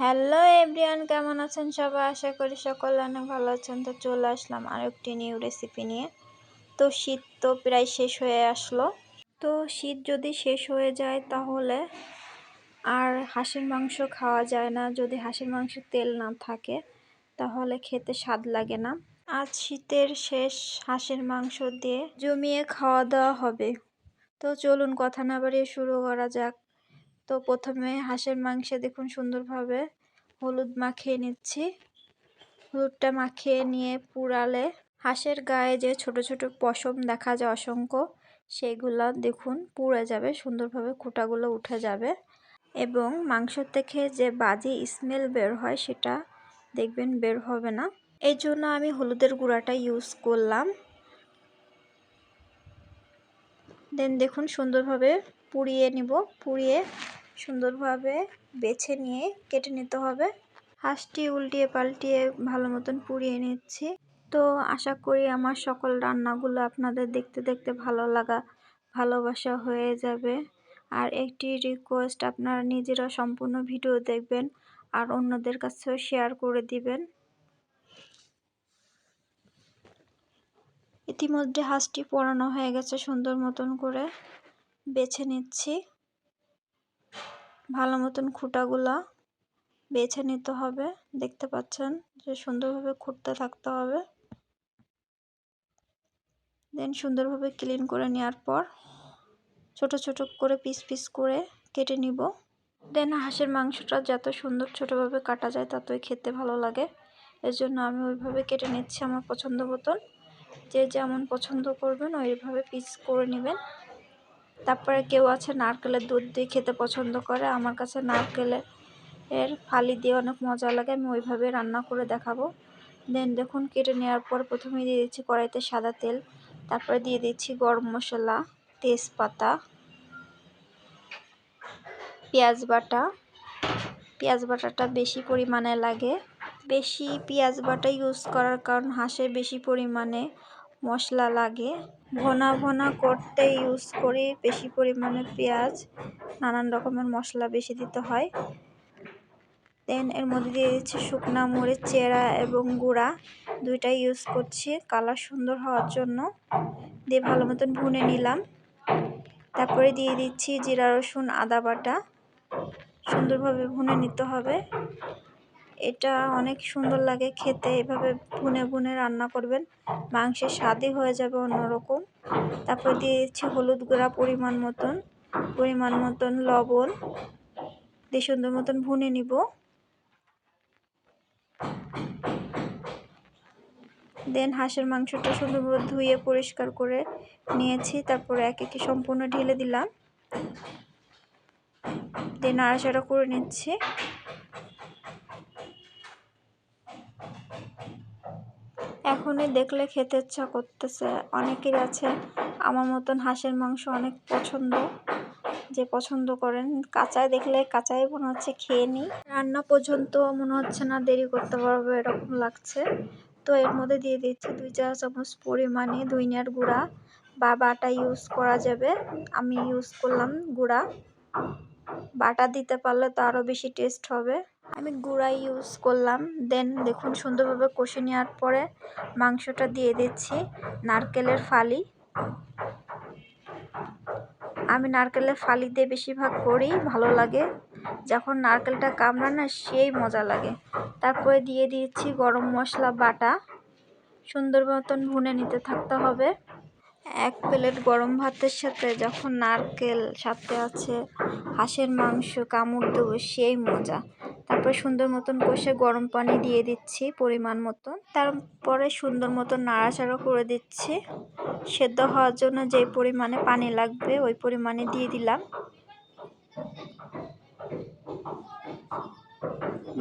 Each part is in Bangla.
হ্যালো এভরিওয়ান, কেমন আছেন সবাই? আশা করি সকলে অনেক ভালো আছেন। তো চলে আসলাম আর একটি নিউ রেসিপি নিয়ে। তো শীত তো প্রায় শেষ হয়ে আসলো। তো শীত যদি শেষ হয়ে যায় তাহলে আর হাঁসের মাংস খাওয়া যায় না। যদি হাঁসের মাংস তেল না থাকে, তাহলে খেতে স্বাদ লাগে না। আজ শীতের শেষ হাঁসের মাংস দিয়ে জমিয়ে খাওয়া দাওয়া হবে। তো চলুন কথা না বাড়িয়ে শুরু করা যাক। তো প্রথমে হাঁসের মাংসে দেখুন সুন্দরভাবে হলুদ মাখিয়ে নিচ্ছি। হলুদটা মাখিয়ে নিয়ে পুরালে হাঁসের গায়ে যে ছোট ছোট পশম দেখা যায় অসংখ্য, সেগুলো দেখুন পুড়ে যাবে, সুন্দরভাবে খোটাগুলো উঠে যাবে। এবং মাংস থেকে যে বাজি স্মেল বের হয় সেটা দেখবেন বের হবে না। এই জন্য আমি হলুদের গুঁড়াটা ইউজ করলাম। দেন দেখুন সুন্দরভাবে পুড়িয়ে নিব, পুড়িয়ে সুন্দরভাবে বেছে নিয়ে কেটে নিতে হবে। হাঁসটি উল্টিয়ে পাল্টিয়ে ভালো মতন পুড়িয়ে নিচ্ছি। তো আশা করি আমার সকল রান্নাগুলো আপনাদের দেখতে দেখতে ভালো লাগা, ভালোবাসা হয়ে যাবে। আর একটি রিকোয়েস্ট আপনারা নিজেরা সম্পূর্ণ ভিডিও দেখবেন আর অন্যদের কাছেও শেয়ার করে দিবেন। ইতিমধ্যে হাঁসটি পোড়ানো হয়ে গেছে, সুন্দর মতন করে বেছে নিচ্ছি। ভালো মতন খুঁটাগুলা বেছে নিতে হবে। দেখতে পাচ্ছেন যে সুন্দরভাবে খুঁটতে থাকতে হবে। দেন সুন্দরভাবে ক্লিন করে নেওয়ার পর ছোট ছোট করে পিস পিস করে কেটে নিব। দেন হাঁসের মাংসটা যত সুন্দর ছোটোভাবে কাটা যায় ততই খেতে ভালো লাগে। এর জন্য আমি ওইভাবে কেটে নিচ্ছি আমার পছন্দ মতন। যে যেমন পছন্দ করবেন ওইভাবে পিস করে নেবেন। তারপরে কেউ আছে নারকেলের দুধ দিয়ে খেতে পছন্দ করে, আমার কাছে নারকেলের এর ফালি দিয়ে অনেক মজা লাগে, আমি ওইভাবে রান্না করে দেখাবো। দেন দেখুন, কেটে নেওয়ার পর প্রথমে দিয়ে দিচ্ছি কড়াইতে সাদা তেল, তারপরে দিয়ে দিচ্ছি গরম মশলা, তেজপাতা, পেঁয়াজ বাটা। পেঁয়াজ বাটাটা বেশি পরিমাণে লাগে। বেশি পেঁয়াজ বাটা ইউজ করার কারণ হাঁসে বেশি পরিমাণে মশলা লাগে। ভোনা ভোনা করতে ইউজ করি, বেশি পরিমাণে পেঁয়াজ, নানান রকমের মশলা বেশি দিতে হয়। দেন এর মধ্যে দিয়ে দিচ্ছি শুকনা মরিচ, চেরা এবং গুঁড়া। দুইটাই ইউজ করছি কালার সুন্দর হওয়ার জন্য। দিয়ে ভালো মতন ভুনে নিলাম। তারপরে দিয়ে দিচ্ছি জিরা, রসুন, আদা বাটা। সুন্দরভাবে ভুনে নিতে হবে। এটা অনেক সুন্দর লাগে খেতে। এভাবে ভুনে ভুনে রান্না করবেন। মাংসের স্বাদই হয়ে যাবে অন্যরকম। তারপর দিয়ে দিচ্ছি হলুদ গুঁড়া পরিমাণ মতন। পরিমাণ মতন লবণ। দিয়ে সুন্দর মতন ভুনে নিব। দেন হাঁসের মাংসটা সুন্দরভাবে ধুয়ে পরিষ্কার করে নিয়েছি। তারপরে এক একে সম্পূর্ণ ঢেলে দিলাম। দিয়ে নাড়াচাড়া করে নিচ্ছি। এখনই দেখলে খেতে ইচ্ছা করতেছে। অনেকের আছে, আমার মতন হাঁসের মাংস অনেক পছন্দ, যে পছন্দ করেন। কাঁচায় দেখলে কাঁচাই মনে হচ্ছে খেয়ে নিই রান্না পর্যন্ত মনে হচ্ছে না দেরি করতে পারব, এরকম লাগছে। তো এর মধ্যে দিয়ে দিচ্ছি দুই চা চামচ পরিমাণে ধইনার গুঁড়া। বা বাটা ইউজ করা যাবে। আমি ইউজ করলাম গুঁড়া। বাটা দিতে পারলে তো আরও বেশি টেস্ট হবে। আমি গুঁড়া ইউজ করলাম। দেন দেখুন, সুন্দরভাবে কষে নেওয়ার পরে মাংসটা দিয়ে দিচ্ছি নারকেলের ফালি। আমি নারকেলের ফালি দিয়ে বেশিরভাগ করি, ভালো লাগে। যখন নারকেলটা কামড়া না, সেই মজা লাগে। তারপরে দিয়ে দিয়েছি গরম মশলা বাটা। সুন্দর মতন ভুনে নিতে থাকতে হবে। এক প্লেট গরম ভাতের সাথে যখন নারকেল, সাথে আছে হাঁসের মাংস, কামড় দেবো, সেই মজা। তারপর সুন্দর মতন কষে গরম পানি দিয়ে দিচ্ছি পরিমাণ মতন। তারপরে সুন্দর মতন নাড়াচাড়া করে দিচ্ছি। সেদ্ধ হওয়ার জন্য যে পরিমাণে পানি লাগবে, ওই পরিমাণে দিয়ে দিলাম।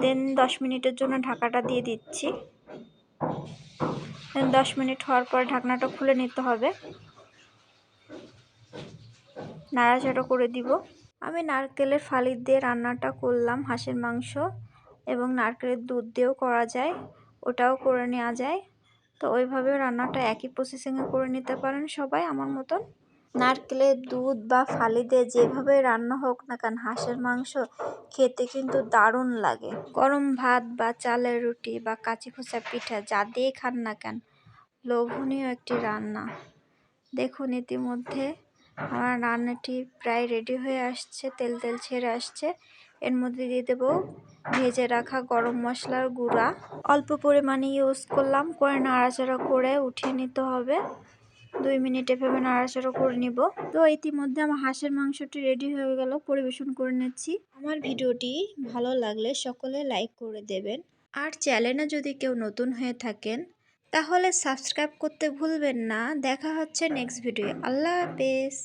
দেন দশ মিনিটের জন্য ঢাকাটা দিয়ে দিচ্ছি। দশ মিনিট হওয়ার পর ঢাকনাটা খুলে নিতে হবে। নাড়াচাড়া করে দিব। আমি নারকেলের ফালি দিয়ে রান্নাটা করলাম হাঁসের মাংস এবং নারকেলের দুধ দিয়েও করা যায়, ওটাও করে নেওয়া যায়। তো ওইভাবে রান্নাটা একই প্রসেসিংয়ে করে নিতে পারেন সবাই আমার মতন। নারকেলের দুধ বা ফালি দিয়ে যেভাবে রান্না হোক না কেন হাঁসের মাংস খেতে কিন্তু দারুণ লাগে। গরম ভাত বা চালের রুটি বা কাঁচি খোসা পিঠা যা দিয়ে খান না কেন, লোভনীয় একটি রান্না। দেখুন ইতিমধ্যে আমার রান্নাটি প্রায় রেডি হয়ে আসছে, তেল তেল ছেড়ে আসছে। এর মধ্যে দিয়ে দেবো ভেজে রাখা গরম মশলার গুঁড়া। অল্প পরিমাণে ইউজ করলাম করে নাড়াচাড়া করে উঠিয়ে নিতে হবে। দুই মিনিট এভাবে নাড়াচাড়া করে নিব। তো ইতিমধ্যে আমার হাঁসের মাংসটি রেডি হয়ে গেল, পরিবেশন করে নিচ্ছি। আমার ভিডিওটি ভালো লাগলে সকলে লাইক করে দেবেন। আর চ্যানেলে যদি কেউ নতুন হয়ে থাকেন তাহলে সাবস্ক্রাইব করতে ভুলবেন না। দেখা হচ্ছে নেক্সট ভিডিও আল্লাহ হাফেজ।